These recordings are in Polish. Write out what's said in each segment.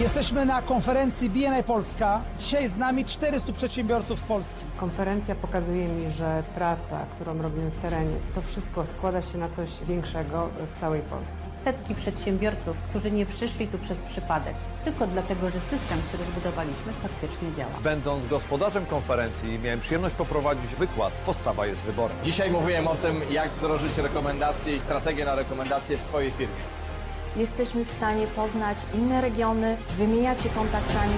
Jesteśmy na konferencji BNI Polska. Dzisiaj z nami 400 przedsiębiorców z Polski. Konferencja pokazuje mi, że praca, którą robimy w terenie, to wszystko składa się na coś większego w całej Polsce. setki przedsiębiorców, którzy nie przyszli tu przez przypadek, tylko dlatego, że system, który zbudowaliśmy, faktycznie działa. Będąc gospodarzem konferencji, miałem przyjemność poprowadzić wykład Postawa jest wyborem. Dzisiaj mówiłem o tym, jak wdrożyć rekomendacje i strategię na rekomendacje w swojej firmie. Jesteśmy w stanie poznać inne regiony, wymieniać się kontaktami.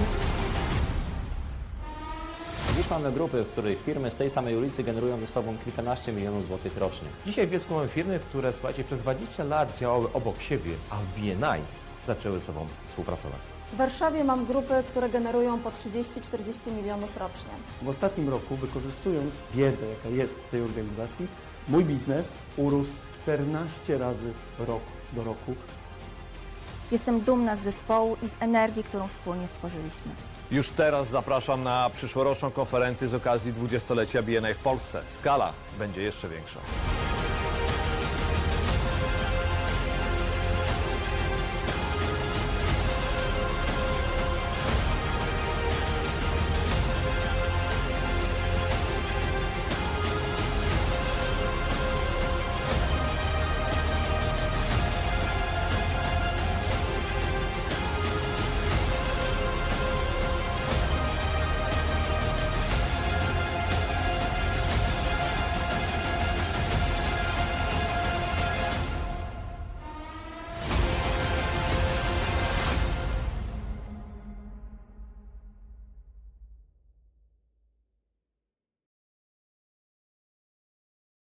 Dziś mamy grupy, w których firmy z tej samej ulicy generują ze sobą kilkanaście milionów złotych rocznie. Dzisiaj w Bielsku mamy firmy, które słuchajcie, przez 20 lat działały obok siebie, a w BNI zaczęły ze sobą współpracować. W Warszawie mam grupy, które generują po 30-40 milionów rocznie. W ostatnim roku, wykorzystując wiedzę, jaka jest w tej organizacji, mój biznes urósł 14 razy rok do roku. Jestem dumna z zespołu i z energii, którą wspólnie stworzyliśmy. Już teraz zapraszam na przyszłoroczną konferencję z okazji 20-lecia BNI w Polsce. Skala będzie jeszcze większa.